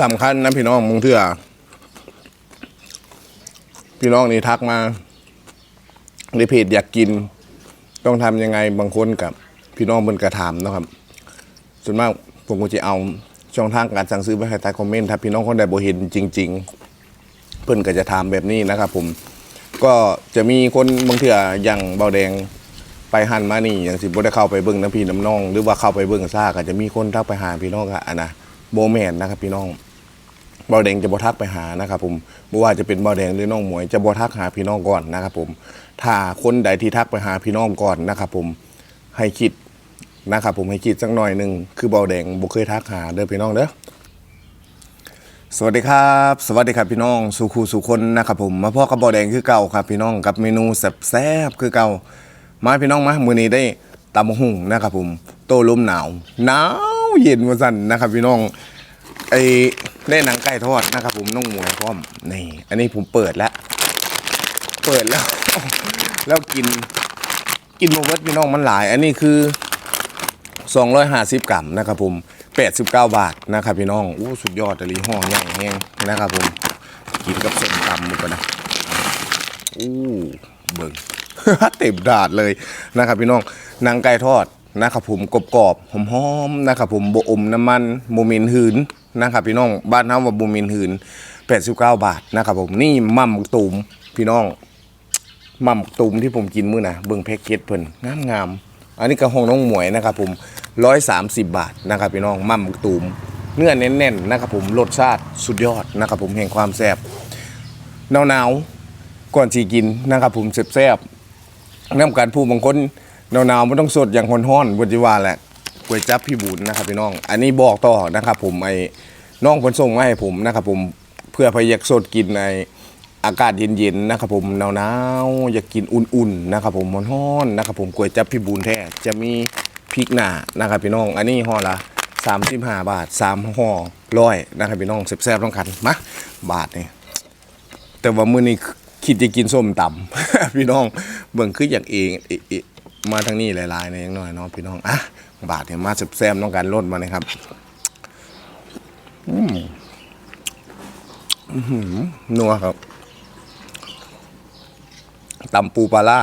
สำคัญนะพี่น้องมึงเถื่อพี่น้องนี่ทักมาในเพจอยากกิน ต้องทำยังไงบางคนกับพี่น้องบนกระถามนะครับ ส่วนมากผมก็จะเอาช่องทางการสั่งซื้อไปให้ใต้คอมเมนต์ถ้าพี่น้องคนใดบ่เห็นจริง ๆ เพิ่อนก็จะถามแบบนี้นะครับผมก็จะมีคนบางเถื่ออย่างเบาแดงไปหันมานี่อย่างสิบ่ได้เข้าไปเบิ่งน้ำพี่น้ำน้อง หรือว่าเข้าไปเบิ่งซ่าก็จะมีคนทักไปหาพี่น้องก็อันนะโบแมนต์นะครับพี่น้อง บาแดงจะบ่ทักไปหานะครับผมบ่ว่าจะเป็นเบาแดงหรือน้องหมวยจะบ่ทักหาพี่น้องก่อนนะครับผมถ้าคนใดที่ทักไปหาพี่น้องก่อนนะครับผมให้คิดนะครับผมให้คิดสักหน่อยหนึ่งคือเบาแดงบ่เคยทักหาเด้อพี่น้องเด้อสวัสดีครับ สวัสดีครับพี่น้องสุขูสุคนนะครับผมมาพ่อกับบอแดงคือเก่าครับพี่น้องกับเมนูแซ่บๆคือเก่ามาพี่น้องมามื้อนี้ได้ตำบักหุ่งนะครับผมโตลมหนาวหนาวเย็นว่าสั่นนะครับพี่น้อง ไอ้ได้หนังไก่ทอดนะครับผมน้องหมวยพร้อมนี่อันนี้ผมเปิดแล้ว เปิดแล้ว แล้วกิน กินโมเวิร์ดพี่น้องมันหลาย อันนี้คือ 250 กรัมนะครับผม 89 บาทนะครับพี่น้องอู้สุดยอดอลีห่อใหญ่แห้งนะครับผมกินกับส้มตำมือกันะอู้เบิ่งเต็มดาดเลยนะครับพี่น้องหนังไก่ทอดนะครับผมกรอบๆหอมๆนะครับผมโบอมน้ำมันโมเมินหืนนะครับพี่น้องบ้านเฮาว่าโมมินหืน89 บาทนะครับผมนี่มั่มตูมพี่น้องมั่มตุมที่ผมกินมื้อนะเบิ่งแพ็กเกจเพิ่นงามงามอันนี้ก็ห้องน้องหมวยนะครับผม130 บาทนะครับพี่น้องมั่มตุมเนื้อแน่นๆนะครับผมรสชาติสุดยอดนะครับผมแห่งความแซ่บหนาวๆก่อนสิกินนะครับผมแซ่บๆน้ำการผู้บางคนหนาวๆไม่ต้องสดอย่างฮ้อนๆบนจิว่าแหละ ก๋วยจั๊บพี่บุญนะครับพี่น้อง อันนี้บอกต่อนะครับ ผมไอ้น้องเพิ่นส่งมาให้ผมนะครับ ผมเพื่อพยากสดกินในอากาศเย็นๆนะครับผมหนาวๆอยากกินอุ่นๆนะครับผมร้อนๆนะครับ ผมก๋วยจั๊บพี่บูนแท้จะมีพริกหนานะครับพี่น้อง อันนี้ห่อละ35 บาท3ห่อร้อยนะครับพี่น้องแซ่บๆต้องกันมาบาทนี่แต่ว่ามื้อนี้คิดจะกินส้มตำพี่น้องเบิ่งคืออย่างเองอเอ มาทางนี้หลายๆในย่างน้อยเนาะพี่น้องอะบาทเนี่ยมาแซ่บๆต้องการลดมาเลยครับอืมอื้อหือนัวครับตำปูปลาลา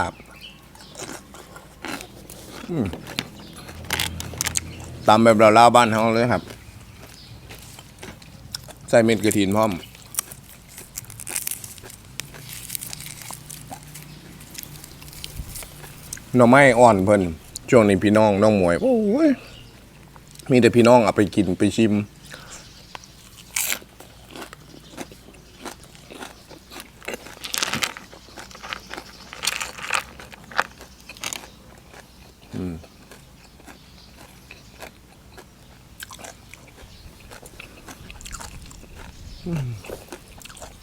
อืมตำแบบเราเล่าบ้านเขาเลยครับ ใส่เม็ดกระถินพร้อม หน่อไม้อ่อนเพิ่นช่วงนี้พี่น้องน้องหมวย โอ้ยมีแต่พี่น้องเอาไปกินไปชิม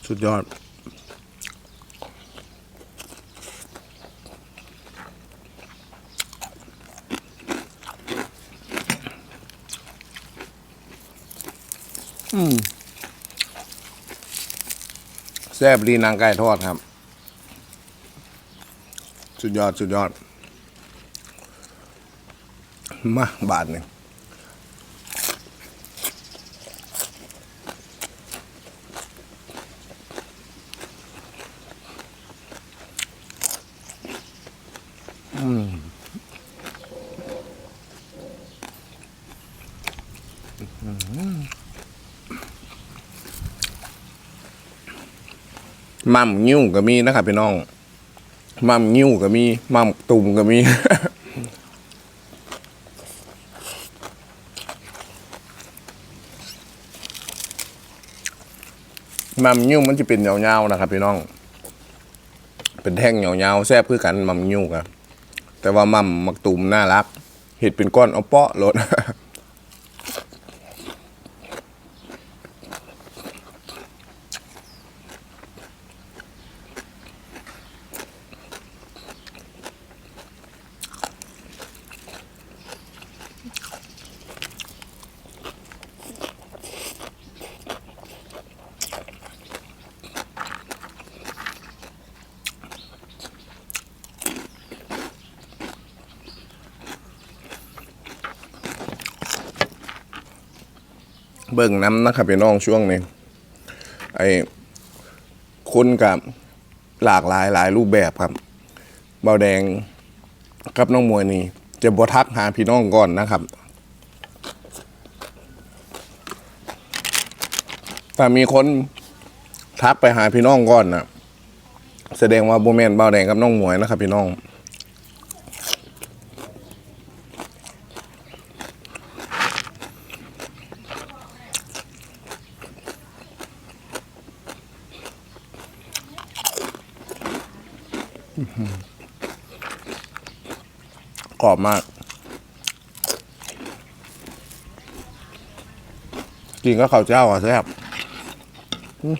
สุดยอด ซ่บดีนางไก่ทอดครับ สุดยอด สุดยอด มาบาทหนึ่ง มั่มงิ้วก็มีนะครับพี่น้องมั่มงิ้วก็มีมั่มตุ่มก็มีมัมงิ้วมันจะเป็นยาวๆนะครับพี่น้อง เป็นแท่งยาวๆแซ่บคือกันมัมงิ้วกันแต่ว่ามัมมักตุ่มน่ารัก เห็ดเป็นก้อนเอาเปาะรถ เบิ่งน้ำนะครับพี่น้องช่วงนี้ไอ้คนกับหลากหลายหลายรูปแบบครับเบาแดงกับน้องมวยนี่จะบทักหาพี่น้องก่อนนะครับถ้ามีคนทักไปหาพี่น้องก่อนนะแสดงว่าโบแมนเบาแดงกับน้องมวยนะครับ พี่น้อง กรอบมากกินก็ข้าวเจ้าอะแซ่บอืม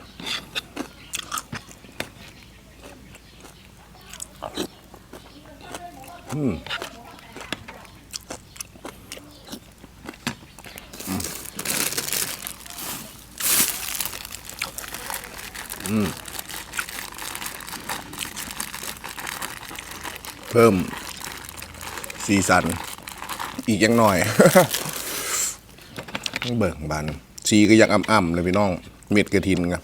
อืมอืม เพิ่มสีสัน อีกยังหน่อย เบิ่งบานชีก็ยังอ่ำๆเลยพี่น้อง เม็ดกระทินไง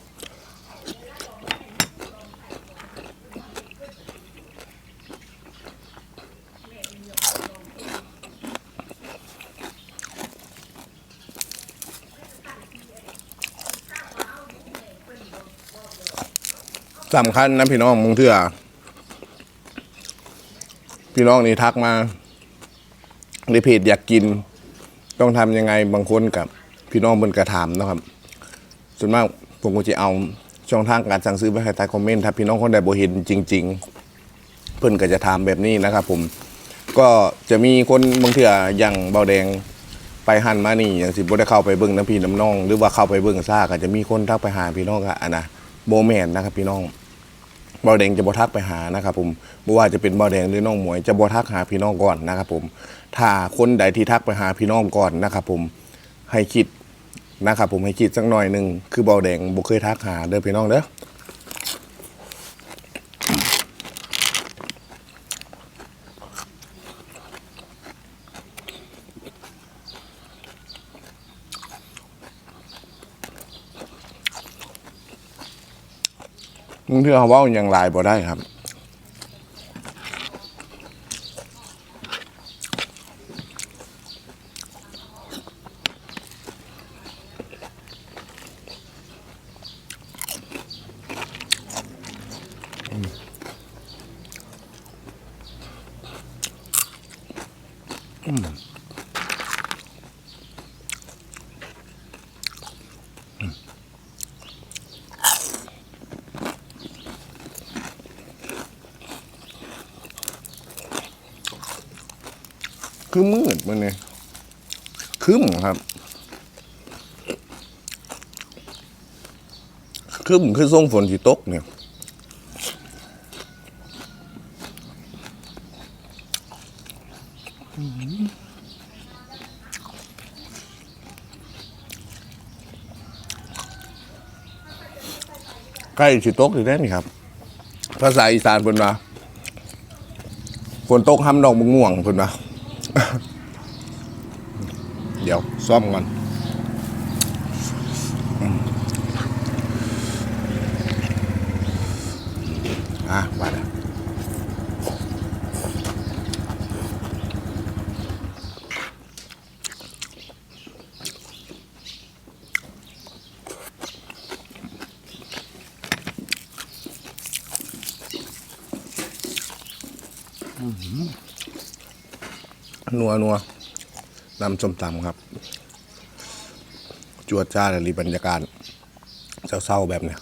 สำคัญนะพี่น้องมึงเถื่อ พี่น้องนี่ทักมาในเพจอยากกิน ต้องทำยังไงบางคนกับพี่น้องบนกระถามนะครับ ส่วนมากผมก็จะเอาช่องทางการสั่งซื้อไปให้ใต้คอมเมนต์ถ้าพี่น้องคนใดบ่เห็นจริง ๆ เพิ่นก็จะถามแบบนี้นะครับ ผมก็จะมีคนบางเถื่ออย่างเบาแดงไปหันมานี่อย่างสิบ่ได้เข้าไปเบิ่งน้ำพี่น้ำน้อง หรือว่าเข้าไปเบิ่งซ่าก็จะมีคนทักไปหาพี่น้องก็อันนะโบแมนนะครับพี่น้อง บ่าแดงจะบอทักไปหานะครับผมไม่ว่าจะเป็นบ่าแดงหรือน้องหมวย จะบอทักหาพี่น้องก่อนนะครับผม ถ้าคนใดที่ทักไปหาพี่น้องก่อนนะครับผมให้คิดนะครับผมให้คิดสักหน่อยหนึ่งคือบ่าแดงบ่เคยทักหาเด้อพี่น้องเด้อ มึงเชื่อเขาเว่าอย่างไรบ่ได้ครับ คือมืดมันเนี่ยครึ้มครับครึ้มคือส่งฝนที่ตกเนี่ยใกล้สิตกหรือได้นี่ครับ ภาษาอีสานเพิ่นว่าฝนตกห้ำดอกมะม่วงเพิ่นว่า เดี๋ยวซ่อมก่อนอืมอะมาแล้ว นัวนัวน้ำส้มตำครับ จวดจ้าเลยบรรยากาศเศร้าๆแบบเนี้ย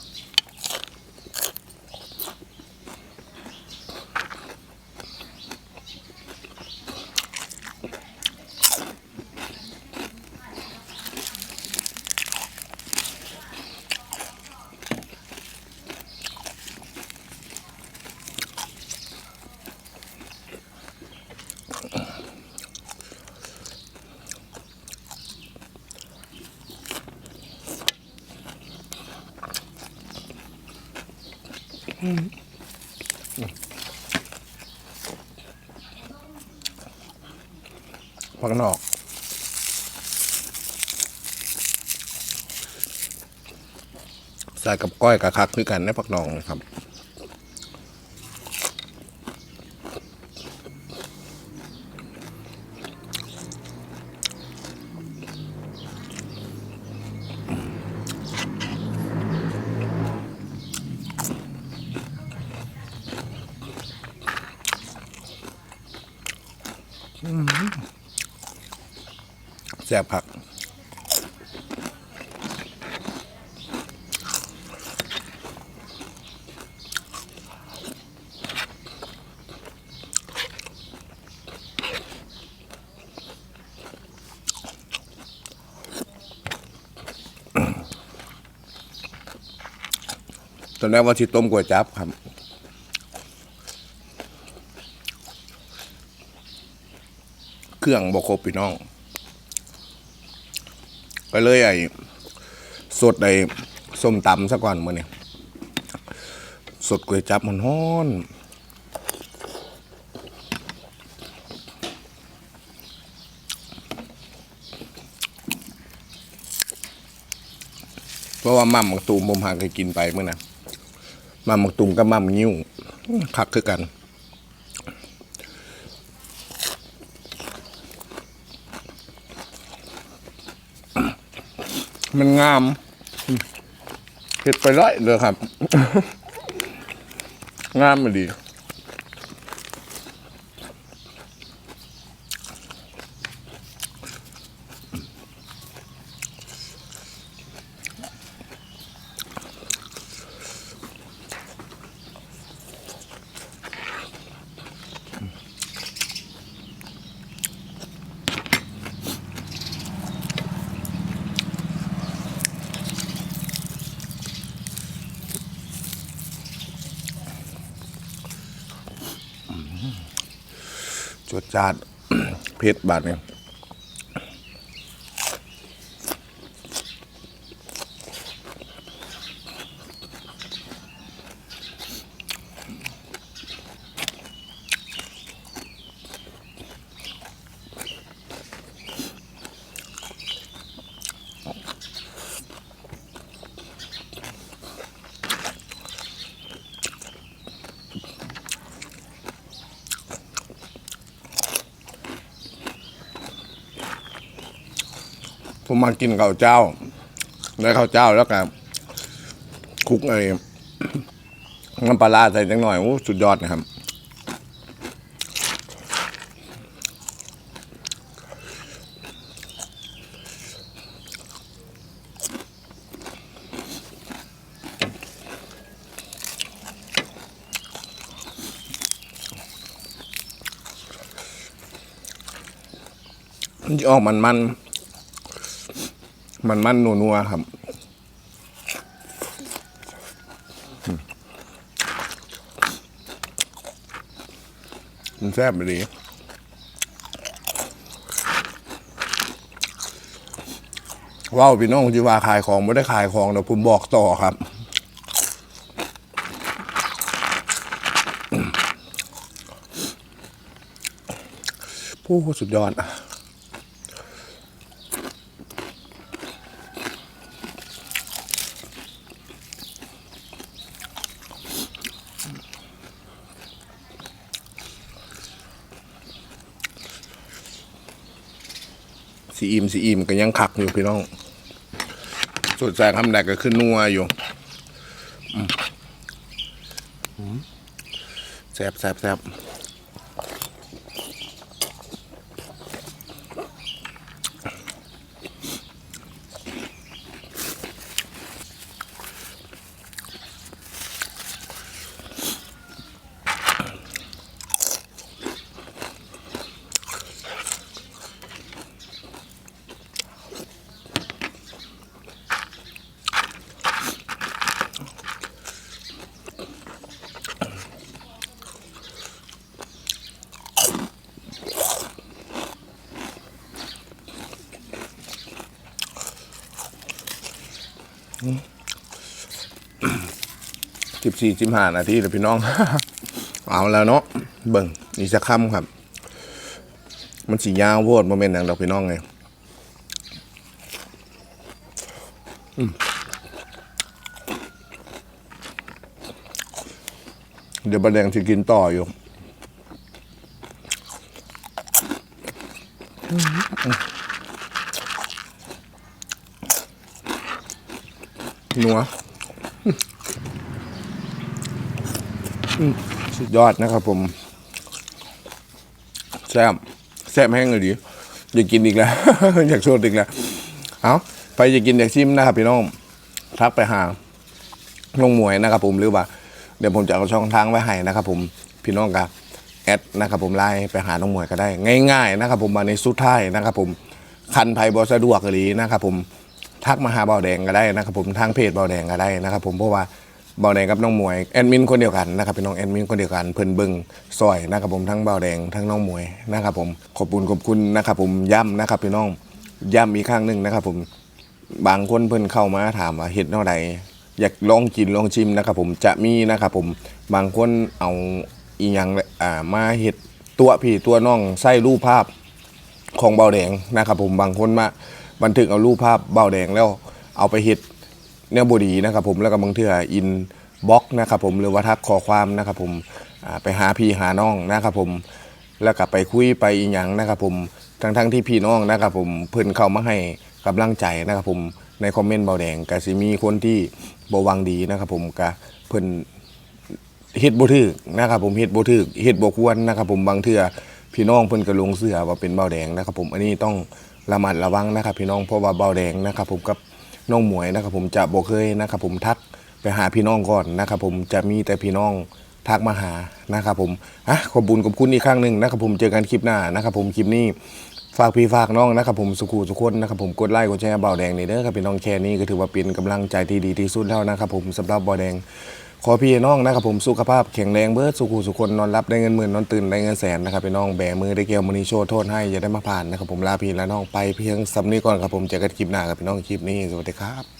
พักนอกใส่กับก้อยกับคักด้วยกันในพักนองครับ แซ่บผักตอนแรกว่าที่ต้มก๋วยจั๊บครับเครื่องบกครบพี่น้อง ก็เลยไอ้สดไอ้ส้มตำซะก่อนมื่อนี้สดก๋วยจับมันฮ้อนเพราะว่ามั่มมักตูมผมหาเคยกินไปเมื่อนะมั่มมักตูมกับมั่มนิ้วคักคือกัน มันงามเห็ดไปไล่เลยครับ งามมาดี จวดจาดเพชรบาทเนี่ย ผมมากินข้าวเจ้า ได้ข้าวเจ้าแล้วก็คลุกไอ้น้ำปลาใส่จังหน่อยโอ้สุดยอดนะครับออกมันมัน มันมันนัวๆครับมันแซ่บไปดีว้าวพี่น้องจีว่าขายของไม่ได้ขายของเดี๋ยวผมบอกต่อครับผู้สุดยอด สีอิมสีอิมก็ยังคักอยู่พี่น้องสุดแสงคำแดกก็ขึ้นนัวอยู่แซบแซบแซบ สิบสี่สิบห้านาทีเลยพี่น้อง เอาแล้วเนาะเบิ่งอีสักคำครับ มันสียาวโวดโมเมนต์อย่างเราพี่น้องไงเดี๋ยวบะแดงจะกินต่ออยู่นัว สุดยอดนะครับผม แซ่บแซ่บแห้งเลยดิอยากกินอีกแล้ว อยากโชว์อีกแล้ว เอาไปอยากกินอยากชิมนะครับพี่น้องทักไปหาน้องมวยนะครับผมหรือว่า เดี๋ยวผมจะเอาช่องทางไว้ให้นะครับผมพี่น้องกับแอดนะครับผมไลน์ไปหาน้องมวยก็ได้ ง่ายๆนะครับผมมาในสุดท้ายนะครับผมคันไผ่บอสะดวกหรือนะครับผมทักมาหาเบาแดงก็ได้นะครับผมทางเพจเบาแดงก็ได้นะครับผมเพราะว่า เบาแดงกับน้องมวยแอดมินคนเดียวกันนะครับพี่น้องแอดมินคนเดียวกันเพิ่นเบิ่งซอยนะครับผมทั้งเบาแดงทั้งน้องมวยนะครับผมขอบคุณขอบคุณนะครับผมย้ำนะครับพี่น้องย้ำอีกครั้งหนึ่งนะครับผมบางคนเพิ่นเข้ามาถามว่าเห็ดเท่าใดอยากลองกินลองชิมนะครับผมจะมีนะครับผมบางคนเอาอีหยังอ่ามาเห็ดตัวพี่ตัวน้องใส่รูปภาพของเบาแดงนะครับผมบางคนมาบันทึกเอารูปภาพเบาแดงแล้วเอาไปเห็ด เนี่ยบดีนะครับผมแล้วก็บางเทื่ออินบล็อกนะครับผมหรือว่าทักขอความนะครับผมไปหาพี่หาน้องนะครับผมแล้วก็ไปคุยไปอีหยังนะครับผมทั้งทั้งๆที่พี่น้องนะครับผมเพิ่นเข้ามาให้กำลังใจนะครับผมในคอมเมนต์เบาแดงก็สิมีคนที่บวังดีนะครับผมก็เพิ่นเฮ็ดบ่ถูกนะครับผมเฮ็ดบ่ถูกเฮ็ดบ่ควรนะครับผมบางเทื่อพี่น้องเพิ่นก็ลงเสือว่าเป็นเบาแดงนะครับผมอันนี้ต้องระมัดระวังนะครับ พี่น้องเพราะว่าเบาแดงนะครับผมกับ น้องหมวยนะครับ ผมจะบอกเคยนะครับ ผมทักไปหาพี่น้องก่อนนะครับ ผมจะมีแต่พี่น้องทักมาหานะครับ ผมอะขอบบุญขอบคุณอีกครั้งหนึ่งนะครับ ผมเจอกันคลิปหน้านะครับ ผมคลิปนี้ฝากพี่ฝากน้องนะครับผมสุขูสุขคนนะครับผมกดไลค์กดแชร์เบาแดงนี่เด้อครับพี่น้องแค่นี้ก็ถือว่าเป็นกำลังใจที่ดีที่สุดแล้วนะครับผมสำหรับเบาแดง ขอพี่น้องนะครับผมสุขภาพแข็งแรงเบิดสุขุสุขคนนอนรับได้เงินหมื่นนอนตื่นได้เงินแสนนะครับพี่น้องแบมือได้เกี่ยวมือนี้โชว์โทษให้อย่าได้มาผ่านนะครับผมลาพี่และน้องไปเพียงสำนี้ก่อนครับผมเจอกันคลิปหน้าครับพี่น้องคลิปนี้สวัสดีครับ